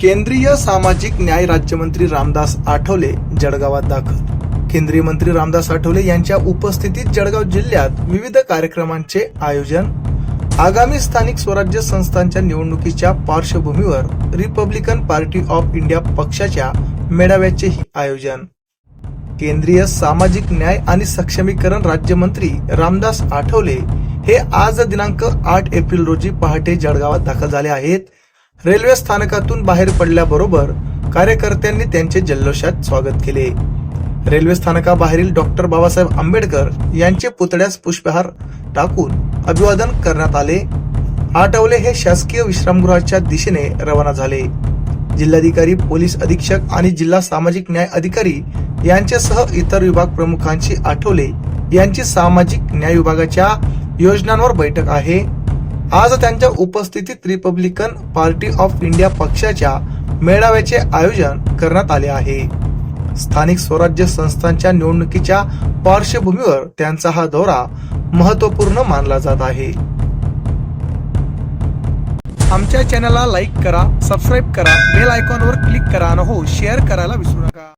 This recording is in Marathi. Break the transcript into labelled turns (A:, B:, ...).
A: केंद्रीय सामाजिक न्याय राज्यमंत्री रामदास आठवले जळगावात दाखल. केंद्रीय मंत्री रामदास आठवले यांच्या उपस्थितीत जळगाव जिल्ह्यात विविध कार्यक्रमांचे आयोजन आगामी स्थानिक स्वराज्य संस्थांच्या निवडणुकीच्या पार्श्वभूमीवर रिपब्लिकन पार्टी ऑफ इंडिया पक्षाच्या मेळाव्याचेही आयोजन. केंद्रीय सामाजिक न्याय आणि सक्षमीकरण राज्यमंत्री रामदास आठवले हे आज दिनांक आठ एप्रिल रोजी पहाटे जळगावात दाखल झाले आहेत. रेल्वे स्थानकातून बाहेर पडल्याबरोबर कार्यकर्त्यांनी त्यांचे जल्लोषात स्वागत केले. रेल्वे स्थानकाबाहेरील डॉक्टर बाबासाहेब आंबेडकर यांचे पुतळ्यास पुष्पहार टाकून अभिवादन करण्यात आले. आठवले हे शासकीय विश्रामगृहाच्या दिशेने रवाना झाले. जिल्हाधिकारी पोलीस अधीक्षक आणि जिल्हा सामाजिक न्याय अधिकारी यांच्यासह इतर विभाग प्रमुखांची आठवले यांची सामाजिक न्याय विभागाच्या योजनांवर बैठक आहे. आज त्यांच्या उपस्थितीत रिपब्लिकन पार्टी ऑफ इंडिया पक्षाच्या मेळाव्याचे आयोजन करण्यात आले आहे. स्थानिक स्वराज्य संस्थांच्या निवडणुकीच्या पार्श्वभूमीवर त्यांचा हा दौरा महत्त्वपूर्ण मानला जात आहे. आमच्या चॅनलला लाईक करा सबस्क्राईब करा बेल आयकॉनवर क्लिक करा आणि हो शेअर करायला विसरू नका.